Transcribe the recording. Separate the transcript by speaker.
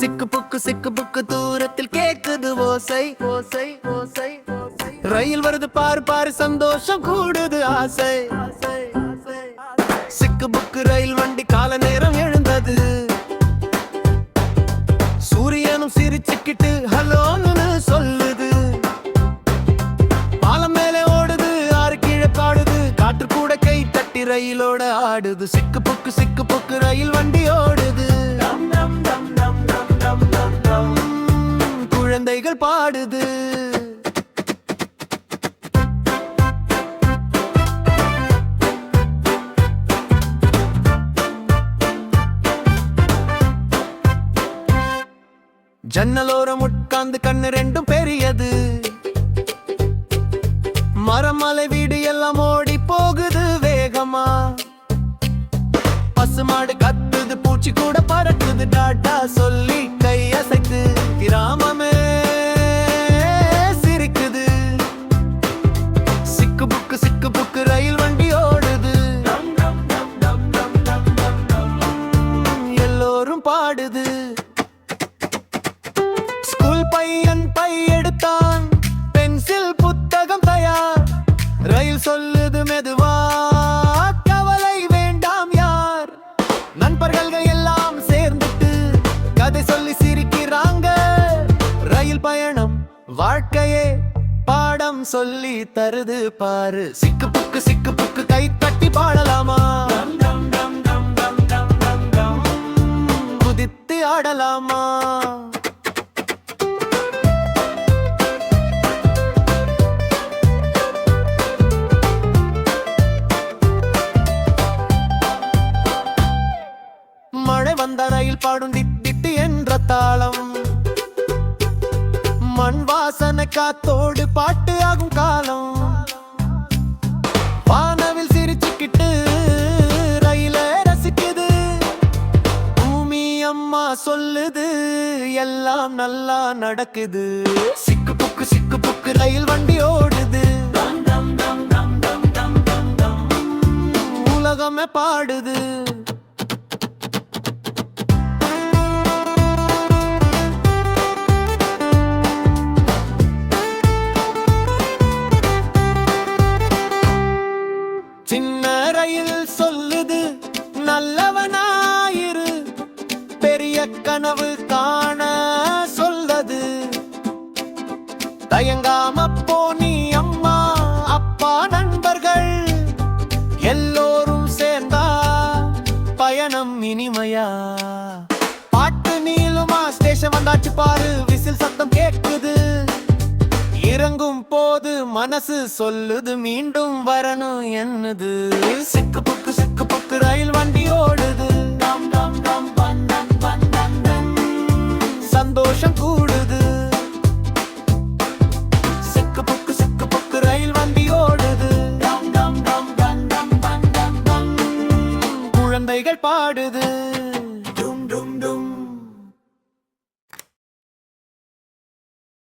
Speaker 1: சிக்கு புக்கு சிக்கு புக்கு தூரத்தில் கேக்குது ஓசை. ஓசை ஓசை ரயில் வருது பாரு பாரு சந்தோஷம் கூடுது ஆசை ஆசை, ஆசை. சிக்கு புக்கு ரயில் வண்டி கால நேரம் எழுந்தது. சூரியனும் சிரிச்சுக்கிட்டு ஹலோன்னு சொல்லுது. பாலம் மேலே ஓடுது ஆறு கீழே பாடுது. காற்று கூட கை தட்டி ரயிலோட ஆடுது. சிக்கு புக்கு சிக்கு புக்கு ரயில் வண்டி ஓடுது. குழந்தைகள் பாடுது. ஜன்னலோரம் உட்கார்ந்து கண்ணு ரெண்டும் பெரியது. மரமலை வீடு எல்லாம் ஓடி போகுது வேகமா. பசுமாடு கத்துது பூச்சி கூட பறக்குது டாட்டா சொல்லி கையசைத்து கிராமமே வாழ்க்கையே பாடம் சொல்லி தருது பாரு. சிக்கு புக்கு சிக்கு புக்கு கை தட்டி பாடலாமா? குதித்து ஆடலாமா? மழை வந்த ரயில் பாடும் திட் திட்டு என்ற தாளம். மண் வாசனை காத்தோடு பாட்டு ஆகும் காலம். வானவில் சிரிச்சுக்கிட்டு ரயில ரசிக்குது. பூமி அம்மா சொல்லுது எல்லாம் நல்லா நடக்குது. சிக்கு புக்கு சிக்கு புக்கு ரயில் வண்டி ஓடுது. உலகமே பாடுது. சின்னறையில் சொல்லுது நல்லவனாயிரு. பெரிய கனவு காண சொல்லது. தயங்காம போ நீ அம்மா அப்பா நண்பர்கள். எல்லோரும் சேர்ந்தா பயணம் இனிமையா? பாட்டு நீளுமா? ஸ்டேஷன் வந்தாச்சு பாரு விசில் சத்தம் கேட்குது இறங்கும் போது மனசு சொல்லுது மீண்டும் வரணும் என்னது. சிக்கு புக்கு சிக்கு புக்கு ரயில் வண்டி ஓடுது. டம் டம் பன் சந்தோஷம் கூடுது. சிக்கு புக்கு சிக்கு புக்கு ரயில் வண்டி ஓடுது. டம் டம் டும் டும் டும்